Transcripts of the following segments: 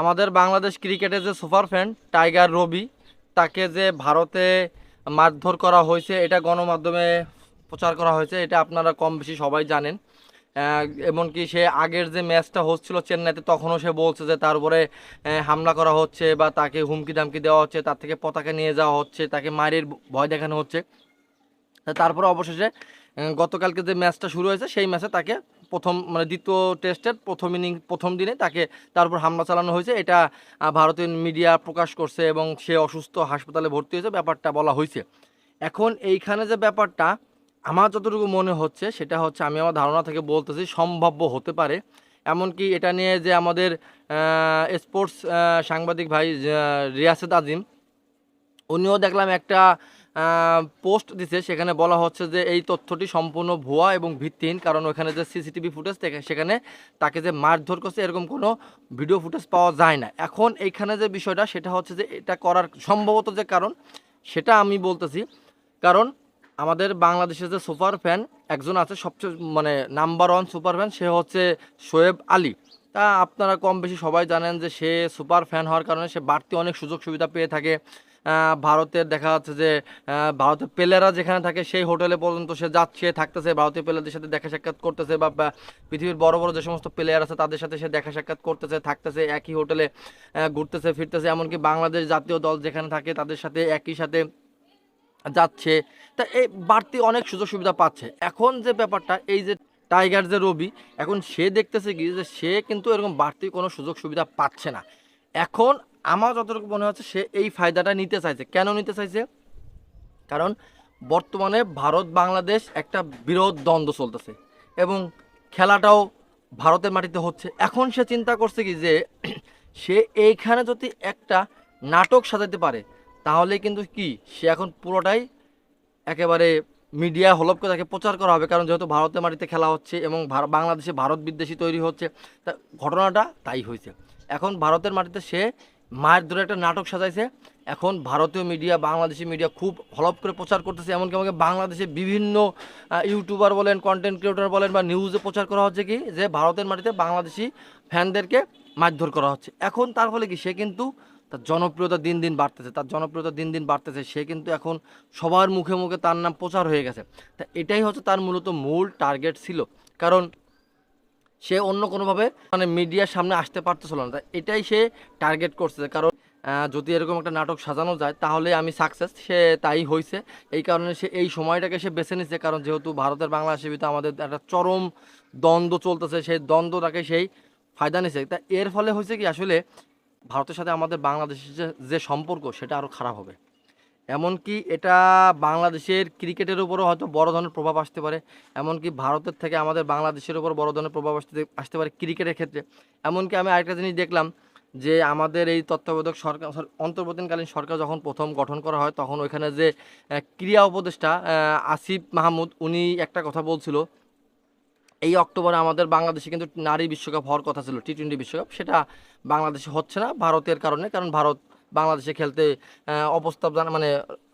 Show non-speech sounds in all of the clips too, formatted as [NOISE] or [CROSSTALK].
আমাদের বাংলাদেশ ক্রিকেটে যে সুপার ফ্যান টাইগার রবি, তাকে যে ভারতে মারধর করা হয়েছে, এটা গণমাধ্যমে প্রচার করা হয়েছে, এটা আপনারা কম বেশি সবাই জানেন। এমনকি সে আগের যে ম্যাচটা হচ্ছিল চেন্নাইতে, তখনও সে বলছে যে তার উপরে হামলা করা হচ্ছে বা তাকে হুমকি দামকি দেওয়া হচ্ছে, তার থেকে পতাকা নিয়ে যাওয়া হচ্ছে, তাকে মারের ভয় দেখানো হচ্ছে। তারপরে অবশেষে গতকালকে যে ম্যাচটা শুরু হয়েছে, সেই ম্যাচে তাকে প্রথম মানে দ্বিতীয় টেস্টের প্রথম ইনিং, প্রথম দিনে তাকে তার উপর হামলা চালানো হয়েছে। এটা ভারতীয় মিডিয়া প্রকাশ করছে এবং সে অসুস্থ হাসপাতালে ভর্তি হয়েছে, ব্যাপারটা বলা হয়েছে। এখন এইখানে যে ব্যাপারটা, আমার যতটুকু মনে হচ্ছে, সেটা হচ্ছে আমি আমার ধারণা থেকে বলতেছি, সম্ভাব্য হতে পারে। এমনকি এটা নিয়ে যে আমাদের স্পোর্টস সাংবাদিক ভাই রিয়াসেদ আজিম, উনিও দেখলাম একটা পোস্ট দিছে, সেখানে বলা হচ্ছে যে এই তথ্যটি সম্পূর্ণ ভুয়া এবং ভিত্তিহীন, কারণ ওখানে যে সিসিটিভি ফুটেজ সেখানে তাকে যে মারধর করছে, এরকম কোনো ভিডিও ফুটেজ পাওয়া যায় না। এখন এইখানে যে বিষয়টা, সেটা হচ্ছে যে এটা করার সম্ভবত যে কারণ, সেটা আমি বলতেছি। কারণ আমাদের বাংলাদেশের যে সুপার ফ্যান, একজন আছে সবচেয়ে মানে নাম্বার ওয়ান সুপার ফ্যান, সে হচ্ছে শোয়েব আলী। তা আপনারা কম বেশি সবাই জানেন যে সে সুপার ফ্যান হওয়ার কারণে সে বাড়তি অনেক সুযোগ সুবিধা পেয়ে থাকে। ভারতের দেখা যাচ্ছে যে ভারতের প্লেয়াররা যেখানে থাকে সেই হোটেলে পর্যন্ত সে যাচ্ছে, থাকতেছে। ভারতীয় প্লেয়ারদের সাথে দেখা সাক্ষাৎ করতেছে বা পৃথিবীর বড় বড় যে সমস্ত প্লেয়ার আছে তাদের সাথে সে দেখা সাক্ষাৎ করতেছে, থাকতেছে, একই হোটেলে ঘুরতেছে, ফিরতেছে। এমনকি বাংলাদেশ জাতীয় দল যেখানে থাকে তাদের সাথে একই সাথে যাচ্ছে। তা এই বাড়তি অনেক সুযোগ সুবিধা পাচ্ছে। এখন যে ব্যাপারটা, এই যে টাইগার যে রবি, এখন সে দেখতেছে কি যে সে কিন্তু এরকম বাড়তি কোনো সুযোগ সুবিধা পাচ্ছে না। এখন আমার যতটুকু মনে হচ্ছে সে এই ফায়দাটা নিতে চাইছে। কেন নিতে চাইছে? কারণ বর্তমানে ভারত বাংলাদেশ একটা বিরোধ দ্বন্দ্ব চলতেছে এবং খেলাটাও ভারতের মাটিতে হচ্ছে। এখন সে চিন্তা করছে কি যে [CLEARS THROAT] সে এইখানে যদি একটা নাটক সাজাতে পারে, তাহলে কিন্তু কি সে এখন পুরোটাই একেবারে মিডিয়া হলপ করে তাকে প্রচার করা হবে, কারণ যেহেতু ভারতের মাটিতে খেলা হচ্ছে এবং বাংলাদেশে ভারত বিদ্বেষী তৈরি হচ্ছে, তা ঘটনাটা তাই হয়েছে। এখন ভারতের মাটিতে সে মায়ের ধরে একটা নাটক সাজাইছে। এখন ভারতীয় মিডিয়া, বাংলাদেশি মিডিয়া খুব হলপ করে প্রচার করতেছে, এমনকি আমাকে বাংলাদেশে বিভিন্ন ইউটিউবার বলেন কন্টেন্ট ক্রিয়েটর বলেন বা নিউজে প্রচার করা হচ্ছে কি, যে ভারতের মাটিতে বাংলাদেশি ফ্যানদেরকে মারধর করা হচ্ছে। এখন তার ফলে কি, সে কিন্তু তার জনপ্রিয়তা দিন দিন বাড়তেছে, তার জনপ্রিয়তা দিন দিন বাড়তেছে, সে কিন্তু এখন সবার মুখে মুখে তার নাম প্রচার হয়ে গেছে। তা এটাই হচ্ছে তার মূলত মূল টার্গেট ছিল। কারণ সে অন্য কোনোভাবে মানে মিডিয়ার সামনে আসতে পারতেছিল না। এটাই সে টার্গেট করছে। কারণ যদি এরকম একটা নাটক সাজানো যায়, তাহলে আমি সাকসেস সে তাই হয়েছে এই কারণে সে এই সময়টাকে সে বেছে নিচ্ছে কারণ যেহেতু ভারতের বাংলাদেশের ভিতরে আমাদের একটা চরম দ্বন্দ্ব চলতেছে, সেই দ্বন্দ্বটাকে সেই ফায়দা নিছে। তা এর ফলে হয়েছে কি, আসলে ভারতের সাথে আমাদের বাংলাদেশের যে সম্পর্ক, সেটা আরও খারাপ হবে। এমনকি এটা বাংলাদেশের ক্রিকেটের উপরও হয়তো বড় ধরনের প্রভাব আসতে পারে। এমনকি ভারতের থেকে আমাদের বাংলাদেশের উপর বড় ধরনের প্রভাব আসতে আসতে পারে ক্রিকেটের ক্ষেত্রে। এমনকি আমি আরেকটা জিনিস দেখলাম যে, আমাদের এই তত্ত্বাবধায়ক সরকার অন্তর্বর্তীকালীন সরকার যখন প্রথম গঠন করা হয়, তখন ওইখানে যে ক্রীড়া উপদেষ্টা আসিফ মাহমুদ, উনি একটা কথা বলছিল এই অক্টোবরে আমাদের বাংলাদেশে কিন্তু নারী বিশ্বকাপ হওয়ার কথা ছিল টি টোয়েন্টি বিশ্বকাপ। সেটা বাংলাদেশে হচ্ছে না ভারতের কারণে, কারণ ভারত বাংলাদেশে খেলতে জানা মানে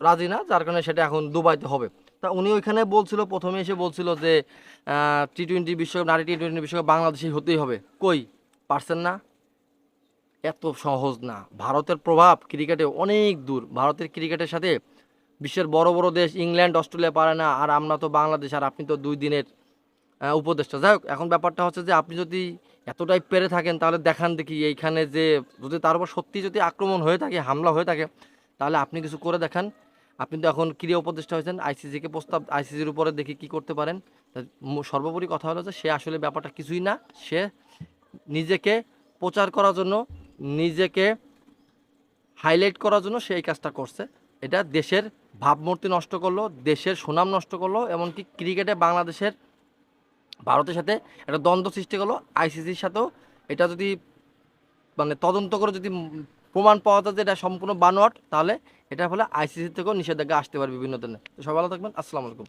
রাজি না, যার কারণে সেটা এখন দুবাইতে হবে। তা উনি ওইখানে বলছিল, প্রথমে এসে বলছিল যে টি টোয়েন্টি বিশ্বকাপ, নারী টি টোয়েন্টি বিশ্বকাপ বাংলাদেশে হতেই হবে। কই? পারছেন না? এত সহজ না। ভারতের প্রভাব ক্রিকেটে অনেক দূর। ভারতের ক্রিকেটের সাথে বিশ্বের বড় বড় দেশ ইংল্যান্ড, অস্ট্রেলিয়া পারে না, আর আমরা তো বাংলাদেশ, আর আপনি তো দুই দিনের উপদেষ্টা। যাই হোক, এখন ব্যাপারটা হচ্ছে যে আপনি যদি এতটাই পেরে থাকেন, তাহলে দেখান দেখি এইখানে যে যদি তার উপর সত্যি যদি আক্রমণ হয়ে থাকে, হামলা হয়ে থাকে, তাহলে আপনি কিছু করে দেখান। আপনি তো এখন ক্রীড়া উপদেষ্টা হয়েছেন, আইসিসিকে প্রস্তাব, আইসিসির উপরে দেখি কি করতে পারেন। সর্বোপরি কথা হলো যে সে আসলে ব্যাপারটা কিছুই না, সে নিজেকে প্রচার করার জন্য, নিজেকে হাইলাইট করার জন্য সে এই কাজটা করছে। এটা দেশের ভাবমূর্তি নষ্ট করল, দেশের সুনাম নষ্ট করল, এমনকি ক্রিকেটে বাংলাদেশের ভারতের সাথে একটা দ্বন্দ্ব সৃষ্টি করল, আইসিসির সাথেও। এটা যদি মানে তদন্ত করে যদি প্রমাণ পাওয়া যায় যে এটা সম্পূর্ণ বানোয়াট, তাহলে এটা ফলে আইসিসি থেকেও নিষেধাজ্ঞা আসতে পারে বিভিন্ন ধরনের। সবাই ভালো থাকবেন, আসসালামু আলাইকুম।